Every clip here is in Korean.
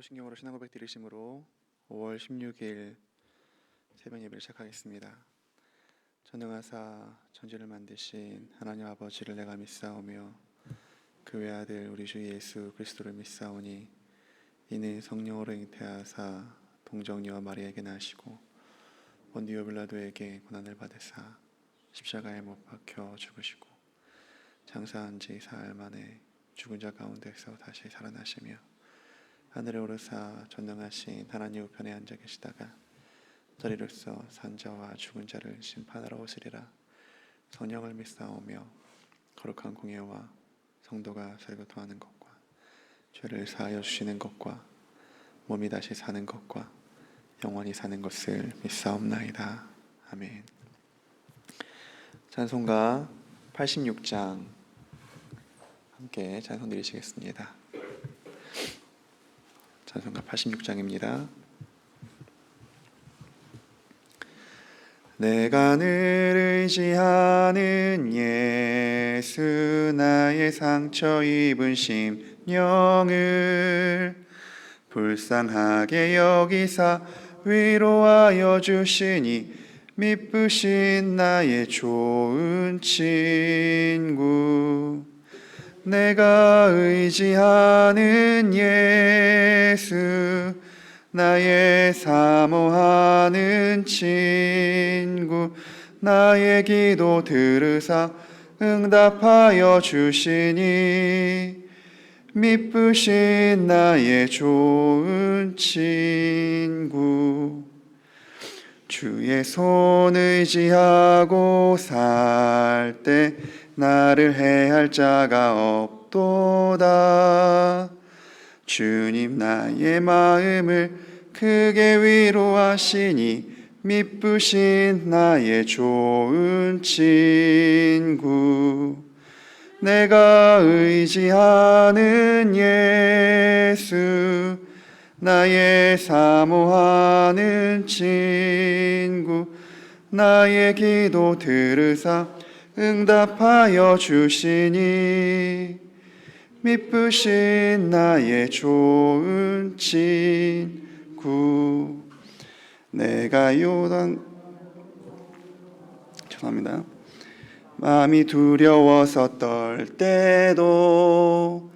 사도신경으로 신앙 고백 드리심으로 5월 16일 새벽 예배를 시작하겠습니다. 전능하사 천지를 만드신 하나님 아버지를 내가 믿사오며 그 외아들 우리 주 예수 그리스도를 믿사오니 이는 성령으로 잉태하사 동정녀와 마리아에게 나시고 본디오 빌라도에게 고난을 받으사 십자가에 못 박혀 죽으시고 장사한 지 사흘 만에 죽은 자 가운데서 다시 살아나시며 하늘에 오르사 전능하신 하나님 우편에 앉아 계시다가 저리로서 산자와 죽은 자를 심판하러 오시리라. 성령을 믿사오며 거룩한 공예와 성도가 서로 통하는 것과 죄를 사하여 주시는 것과 몸이 다시 사는 것과 영원히 사는 것을 믿사옵나이다. 아멘. 찬송가 86장 함께 찬송 드리시겠습니다. 찬송가 86장입니다. 내가 늘 의지하는 예수 나의 상처 입은 심령을 불쌍하게 여기사 위로하여 주시니 미쁘신 나의 좋은 친구 내가 의지하는 예수 나의 사모하는 친구 나의 기도 들으사 응답하여 주시니 미쁘신 나의 좋은 친구. 주의 손 의지하고 살때 나를 해할 자가 없도다. 주님 나의 마음을 크게 위로하시니 미쁘신 나의 좋은 친구. 내가 의지하는 예수 나의 사모하는 친구. 나의 기도 들으사 응답하여 주시니 미쁘신 나의 좋은 친구 내가 요단 죄송합니다. 마음이 두려워서 떨 때도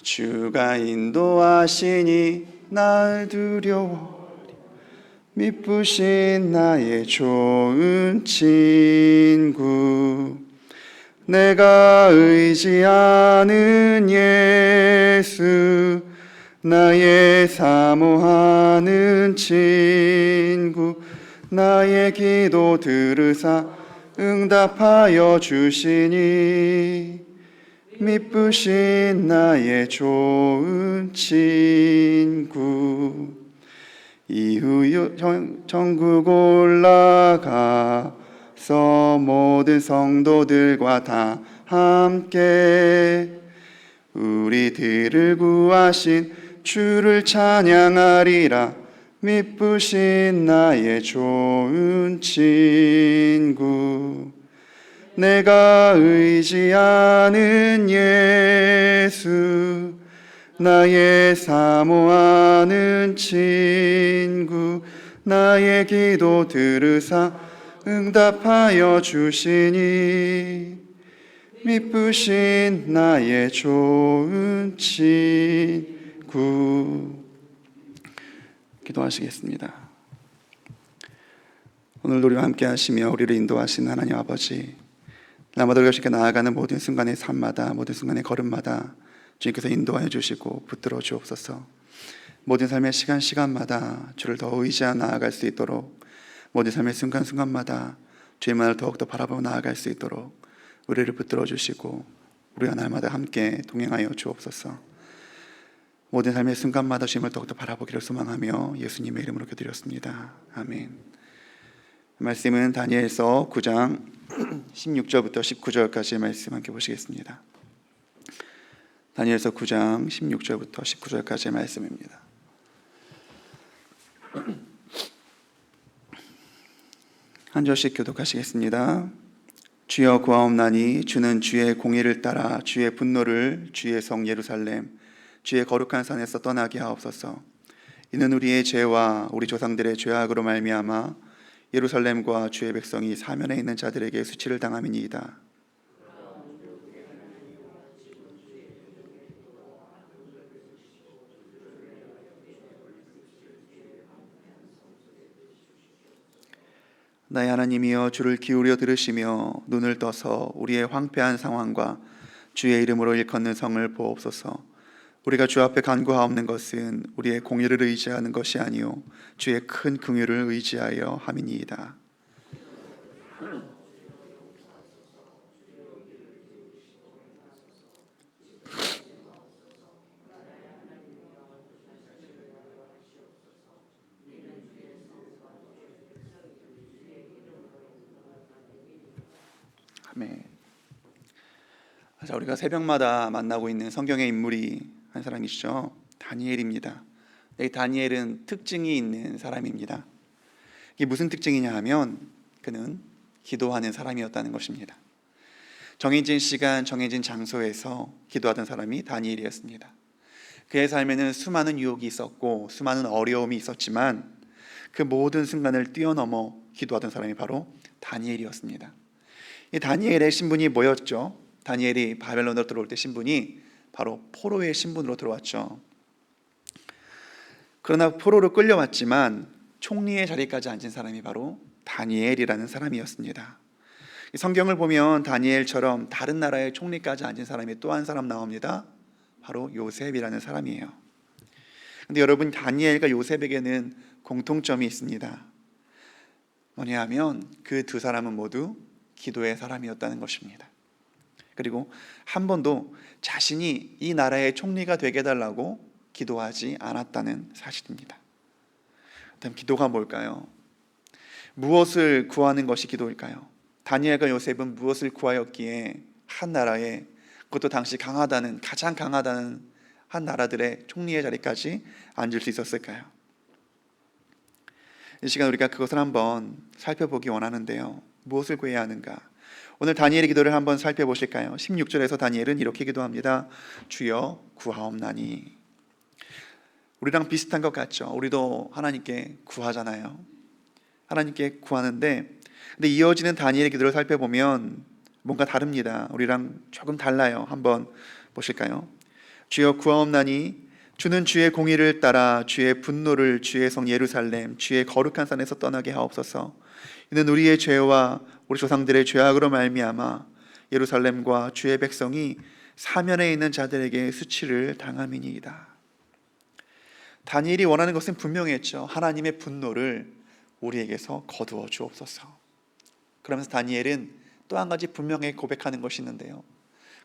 주가 인도하시니 날 두려워 미쁘신 나의 좋은 친구 내가 의지하는 예수 나의 사모하는 친구 나의 기도 들으사 응답하여 주시니 미쁘신 나의 좋은 친구. 이후 천국 올라가 서 모든 성도들과 다 함께 우리들을 구하신 주를 찬양하리라. 미쁘신 나의 좋은 친구 내가 의지하는 예수 나의 사모하는 친구 나의 기도 들으사 응답하여 주시니 미쁘신 나의 좋은 친구 기도하시겠습니다. 오늘 우리와 함께 하시며 우리를 인도하신 하나님 아버지 우리가 쉽게 나아가는 모든 순간의 삶마다 모든 순간의 걸음마다 주님께서 인도하여 주시고 붙들어 주옵소서 모든 삶의 시간 시간마다 주를 더 의지하 나아갈 수 있도록 모든 삶의 순간순간마다 주님만을 더욱더 바라보고 나아갈 수 있도록 우리를 붙들어 주시고 우리가 날마다 함께 동행하여 주옵소서. 모든 삶의 순간마다 주님을 더욱더 바라보기를 소망하며 예수님의 이름으로 기도드렸습니다. 아멘. 말씀은 다니엘서 9장 16절부터 19절까지의 말씀 함께 보시겠습니다. 다니엘서 9장 16절부터 19절까지의 말씀입니다. 한 절씩 교독하시겠습니다. 주여 구하옵나니 주는 주의 공의를 따라 주의 분노를 주의 성 예루살렘 주의 거룩한 산에서 떠나게 하옵소서. 이는 우리의 죄와 우리 조상들의 죄악으로 말미암아 예루살렘과 주의 백성이 사면에 있는 자들에게 수치를 당함이니이다. 나의 하나님이여 주를 기울여 들으시며 눈을 떠서 우리의 황폐한 상황과 주의 이름으로 일컫는 성을 보옵소서. 우리가 주 앞에 간구하옵는 것은 우리의 공의를 의지하는 것이 아니요 주의 큰 긍휼을 의지하여 함이니이다. 아멘. 자, 우리가 새벽마다 만나고 있는 성경의 인물이 한 사람이시죠. 다니엘입니다. 이 다니엘은 특징이 있는 사람입니다. 이게 무슨 특징이냐 하면 그는 기도하는 사람이었다는 것입니다. 정해진 시간, 정해진 장소에서 기도하던 사람이 다니엘이었습니다. 그의 삶에는 수많은 유혹이 있었고 수많은 어려움이 있었지만 그 모든 순간을 뛰어넘어 기도하던 사람이 바로 다니엘이었습니다. 이 다니엘의 신분이 뭐였죠? 다니엘이 바벨론으로 들어올 때 신분이 바로 포로의 신분으로 들어왔죠. 그러나 포로로 끌려왔지만 총리의 자리까지 앉은 사람이 바로 다니엘이라는 사람이었습니다. 이 성경을 보면 다니엘처럼 다른 나라의 총리까지 앉은 사람이 또 한 사람 나옵니다. 바로 요셉이라는 사람이에요. 근데 여러분 다니엘과 요셉에게는 공통점이 있습니다. 뭐냐 하면 그 두 사람은 모두 기도의 사람이었다는 것입니다. 그리고 한 번도 자신이 이 나라의 총리가 되게 달라고 기도하지 않았다는 사실입니다. 그다음 기도가 뭘까요? 무엇을 구하는 것이 기도일까요? 다니엘과 요셉은 무엇을 구하였기에 한 나라에 그것도 당시 강하다는 가장 강하다는 한 나라들의 총리의 자리까지 앉을 수 있었을까요? 이 시간 우리가 그것을 한번 살펴보기 원하는데요. 무엇을 구해야 하는가? 오늘 다니엘의 기도를 한번 살펴보실까요? 16절에서 다니엘은 이렇게 기도합니다. 주여 구하옵나니. 우리랑 비슷한 것 같죠? 우리도 하나님께 구하잖아요. 하나님께 구하는데 근데 이어지는 다니엘의 기도를 살펴보면 뭔가 다릅니다. 우리랑 조금 달라요. 한번 보실까요? 주여 구하옵나니 주는 주의 공의를 따라 주의 분노를 주의 성 예루살렘 주의 거룩한 산에서 떠나게 하옵소서. 이는 우리의 죄와 우리 조상들의 죄악으로 말미암아 예루살렘과 주의 백성이 사면에 있는 자들에게 수치를 당함이니이다. 다니엘이 원하는 것은 분명했죠. 하나님의 분노를 우리에게서 거두어 주옵소서. 그러면서 다니엘은 또 한 가지 분명히 고백하는 것이 있는데요.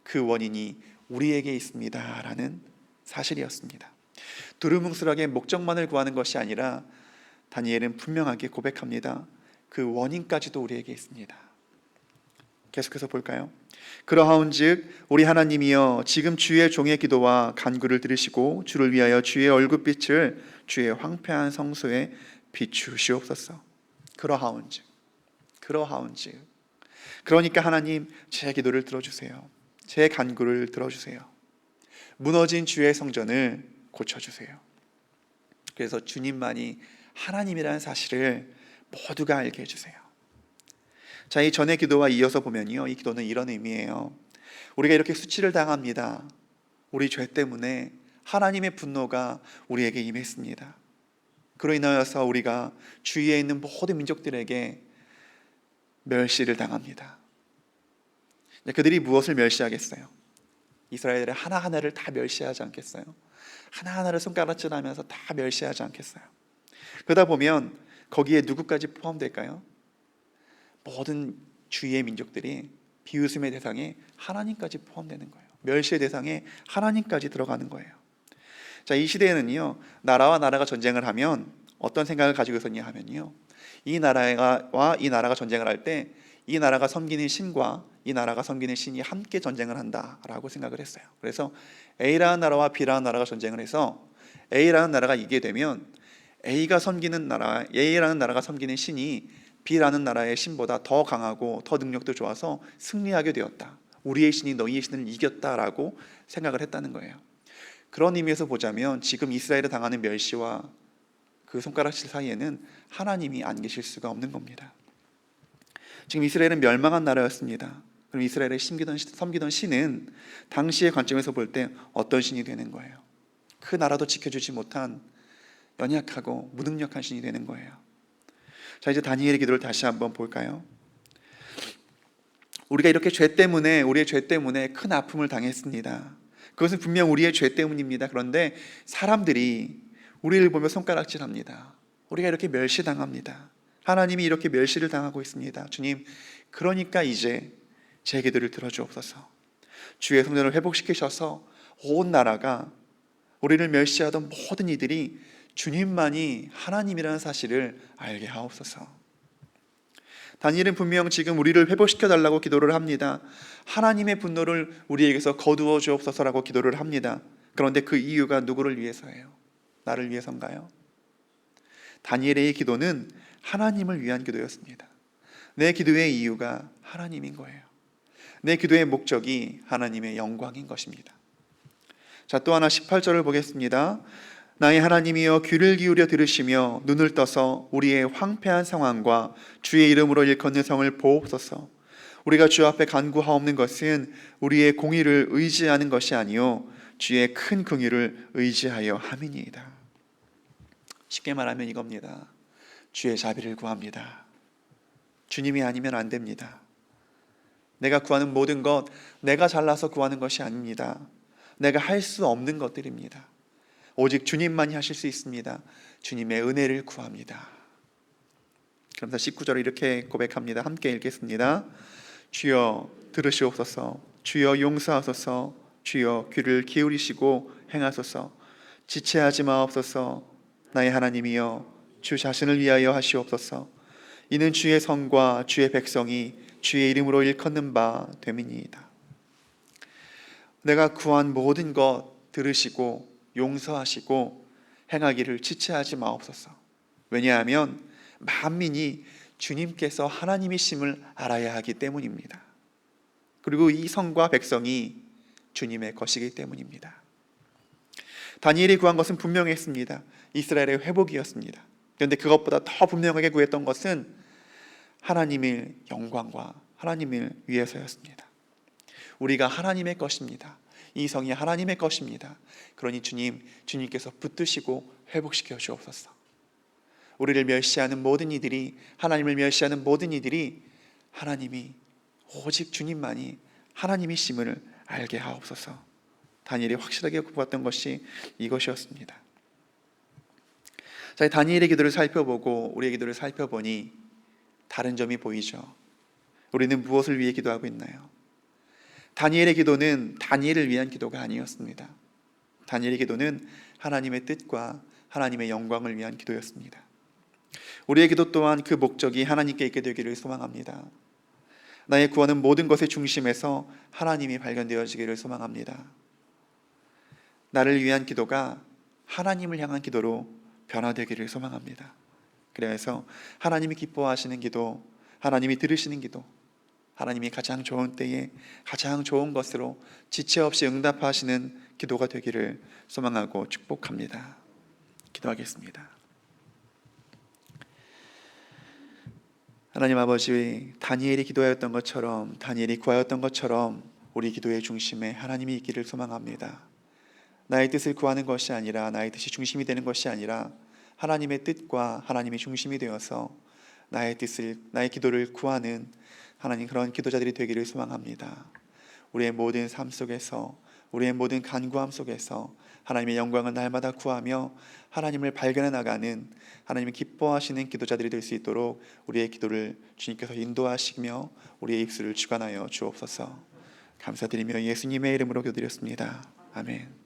그 원인이 우리에게 있습니다라는 사실이었습니다. 두루뭉술하게 목적만을 구하는 것이 아니라 다니엘은 분명하게 고백합니다. 그 원인까지도 우리에게 있습니다. 계속해서 볼까요? 그러하온즉 우리 하나님이여 지금 주의 종의 기도와 간구를 들으시고 주를 위하여 주의 얼굴빛을 주의 황폐한 성소에 비추시옵소서. 그러하온즉 그러하온즉 그러니까 하나님 제 기도를 들어주세요. 제 간구를 들어주세요. 무너진 주의 성전을 고쳐주세요. 그래서 주님만이 하나님이라는 사실을 모두가 알게 해주세요. 자, 이 전의 기도와 이어서 보면요. 이 기도는 이런 의미예요. 우리가 이렇게 수치를 당합니다. 우리 죄 때문에 하나님의 분노가 우리에게 임했습니다. 그로 인하여서 우리가 주위에 있는 모든 민족들에게 멸시를 당합니다. 그들이 무엇을 멸시하겠어요? 이스라엘의 하나하나를 다 멸시하지 않겠어요? 하나하나를 손가락질하면서 다 멸시하지 않겠어요? 그러다 보면 거기에 누구까지 포함될까요? 모든 주위의 민족들이 비웃음의 대상에 하나님까지 포함되는 거예요. 멸시의 대상에 하나님까지 들어가는 거예요. 자, 이 시대에는요, 나라와 나라가 전쟁을 하면 어떤 생각을 가지고 있었냐 하면요, 이 나라와 이 나라가 전쟁을 할 때 이 나라가 섬기는 신과 이 나라가 섬기는 신이 함께 전쟁을 한다라고 생각을 했어요. 그래서 A라는 나라와 B라는 나라가 전쟁을 해서 A라는 나라가 이기게 되면 A가 섬기는 나라, A라는 나라가 섬기는 신이 B라는 나라의 신보다 더 강하고 더 능력도 좋아서 승리하게 되었다. 우리의 신이 너희의 신을 이겼다라고 생각을 했다는 거예요. 그런 의미에서 보자면 지금 이스라엘에 당하는 멸시와 그 손가락질 사이에는 하나님이 안 계실 수가 없는 겁니다. 지금 이스라엘은 멸망한 나라였습니다. 그럼 이스라엘에 섬기던, 섬기던 신은 당시의 관점에서 볼 때 어떤 신이 되는 거예요? 그 나라도 지켜주지 못한 연약하고 무능력한 신이 되는 거예요. 자 이제 다니엘의 기도를 다시 한번 볼까요? 우리가 이렇게 죄 때문에 우리의 죄 때문에 큰 아픔을 당했습니다. 그것은 분명 우리의 죄 때문입니다. 그런데 사람들이 우리를 보며 손가락질 합니다. 우리가 이렇게 멸시당합니다. 하나님이 이렇게 멸시를 당하고 있습니다. 주님, 그러니까 이제 제 기도를 들어주옵소서. 주의 성전을 회복시키셔서 온 나라가 우리를 멸시하던 모든 이들이 주님만이 하나님이라는 사실을 알게 하옵소서. 다니엘은 분명 지금 우리를 회복시켜 달라고 기도를 합니다. 하나님의 분노를 우리에게서 거두어 주옵소서라고 기도를 합니다. 그런데 그 이유가 누구를 위해서예요? 나를 위해서인가요? 다니엘의 기도는 하나님을 위한 기도였습니다. 내 기도의 이유가 하나님인 거예요. 내 기도의 목적이 하나님의 영광인 것입니다. 자, 또 하나 18절을 보겠습니다. 나의 하나님이여 귀를 기울여 들으시며 눈을 떠서 우리의 황폐한 상황과 주의 이름으로 일컫는 성을 보옵소서. 우리가 주 앞에 간구하옵는 것은 우리의 공의를 의지하는 것이 아니요 주의 큰 긍휼을 의지하여 함이니이다. 쉽게 말하면 이겁니다. 주의 자비를 구합니다. 주님이 아니면 안 됩니다. 내가 구하는 모든 것 내가 잘나서 구하는 것이 아닙니다. 내가 할 수 없는 것들입니다. 오직 주님만이 하실 수 있습니다. 주님의 은혜를 구합니다. 그러면서 19절을 이렇게 고백합니다. 함께 읽겠습니다. 주여 들으시옵소서. 주여 용서하소서. 주여 귀를 기울이시고 행하소서. 지체하지 마옵소서. 나의 하나님이여 주 자신을 위하여 하시옵소서. 이는 주의 성과 주의 백성이 주의 이름으로 일컫는 바 됨이니이다. 내가 구한 모든 것 들으시고 용서하시고 행하기를 지체하지 마옵소서. 왜냐하면 만민이 주님께서 하나님이심을 알아야 하기 때문입니다. 그리고 이 성과 백성이 주님의 것이기 때문입니다. 다니엘이 구한 것은 분명했습니다. 이스라엘의 회복이었습니다. 그런데 그것보다 더 분명하게 구했던 것은 하나님의 영광과 하나님을 위해서였습니다. 우리가 하나님의 것입니다. 이 성이 하나님의 것입니다. 그러니 주님, 주님께서 붙드시고 회복시켜 주옵소서. 우리를 멸시하는 모든 이들이 하나님을 멸시하는 모든 이들이 하나님이 오직 주님만이 하나님이심을 알게 하옵소서. 다니엘이 확실하게 보았던 것이 이것이었습니다. 자, 다니엘의 기도를 살펴보고 우리의 기도를 살펴보니 다른 점이 보이죠. 우리는 무엇을 위해 기도하고 있나요? 다니엘의 기도는 다니엘을 위한 기도가 아니었습니다. 다니엘의 기도는 하나님의 뜻과 하나님의 영광을 위한 기도였습니다. 우리의 기도 또한 그 목적이 하나님께 있게 되기를 소망합니다. 나의 구원은 모든 것의 중심에서 하나님이 발견되어지기를 소망합니다. 나를 위한 기도가 하나님을 향한 기도로 변화되기를 소망합니다. 그래서 하나님이 기뻐하시는 기도, 하나님이 들으시는 기도, 하나님이 가장 좋은 때에 가장 좋은 것으로 지체 없이 응답하시는 기도가 되기를 소망하고 축복합니다. 기도하겠습니다. 하나님 아버지 다니엘이 기도하였던 것처럼 다니엘이 구하였던 것처럼 우리 기도의 중심에 하나님이 있기를 소망합니다. 나의 뜻을 구하는 것이 아니라 나의 뜻이 중심이 되는 것이 아니라 하나님의 뜻과 하나님이 중심이 되어서 나의 뜻을 나의 기도를 구하는 하나님 그런 기도자들이 되기를 소망합니다. 우리의 모든 삶 속에서 우리의 모든 간구함 속에서 하나님의 영광을 날마다 구하며 하나님을 발견해 나가는 하나님을 기뻐하시는 기도자들이 될 수 있도록 우리의 기도를 주님께서 인도하시며 우리의 입술을 주관하여 주옵소서. 감사드리며 예수님의 이름으로 기도드렸습니다. 아멘.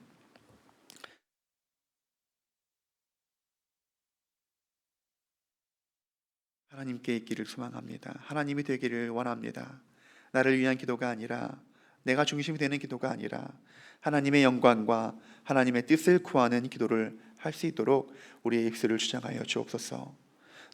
하나님께 있기를 소망합니다. 하나님이 되기를 원합니다. 나를 위한 기도가 아니라 내가 중심이 되는 기도가 아니라 하나님의 영광과 하나님의 뜻을 구하는 기도를 할 수 있도록 우리의 입술을 주장하여 주옵소서.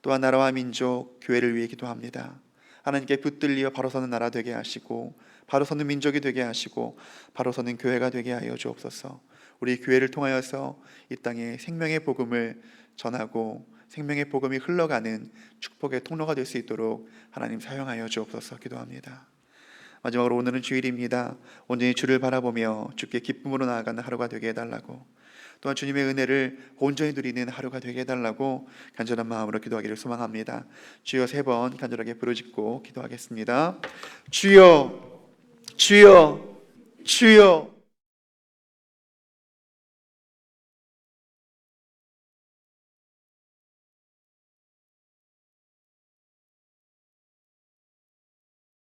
또한 나라와 민족, 교회를 위해 기도합니다. 하나님께 붙들려 바로 서는 나라 되게 하시고 바로 서는 민족이 되게 하시고 바로 서는 교회가 되게 하여 주옵소서. 우리 교회를 통하여서 이 땅에 생명의 복음을 전하고 생명의 복음이 흘러가는 축복의 통로가 될 수 있도록 하나님 사용하여 주옵소서 기도합니다. 마지막으로 오늘은 주일입니다. 온전히 주를 바라보며 주께 기쁨으로 나아가는 하루가 되게 해달라고 또한 주님의 은혜를 온전히 누리는 하루가 되게 해달라고 간절한 마음으로 기도하기를 소망합니다. 주여 세 번 간절하게 부르짖고 기도하겠습니다. 주여, 주여, 주여.